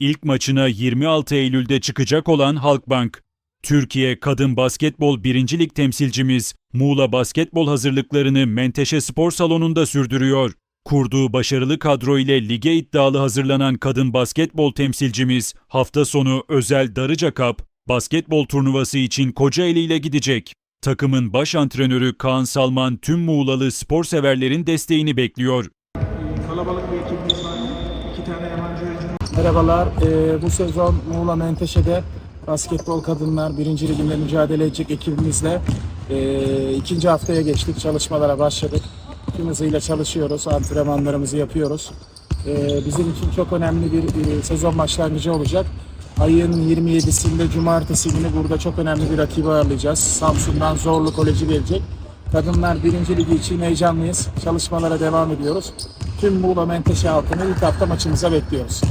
İlk maçına 26 Eylül'de çıkacak olan Halkbank. Türkiye Kadın Basketbol 1. Lig temsilcimiz Muğla basketbol hazırlıklarını Menteşe Spor Salonu'nda sürdürüyor. Kurduğu başarılı kadro ile lige iddialı hazırlanan kadın basketbol temsilcimiz hafta sonu özel Darıca Cup basketbol turnuvası için Kocaeli ile gidecek. Takımın baş antrenörü Kaan Salman tüm Muğlalı spor severlerin desteğini bekliyor. Kalabalık bir ekibimiz var. İki tane yabancı oyuncumuz Merhabalar. Ee, bu sezon Muğla Menteşe'de basketbol kadınlar birinci liginde mücadele edecek ekibimizle ee, ikinci haftaya geçtik. Çalışmalara başladık. Tüm hızıyla çalışıyoruz. Antrenmanlarımızı yapıyoruz. Ee, bizim için çok önemli bir e, sezon başlangıcı olacak. Ayın 27'sinde Cumartesi günü burada çok önemli bir rakibi ağırlayacağız. Samsun'dan Zorlu Koleji gelecek. Kadınlar birinci ligi için heyecanlıyız. Çalışmalara devam ediyoruz. Tüm Muğla Menteşe halkını ilk hafta maçımıza bekliyoruz.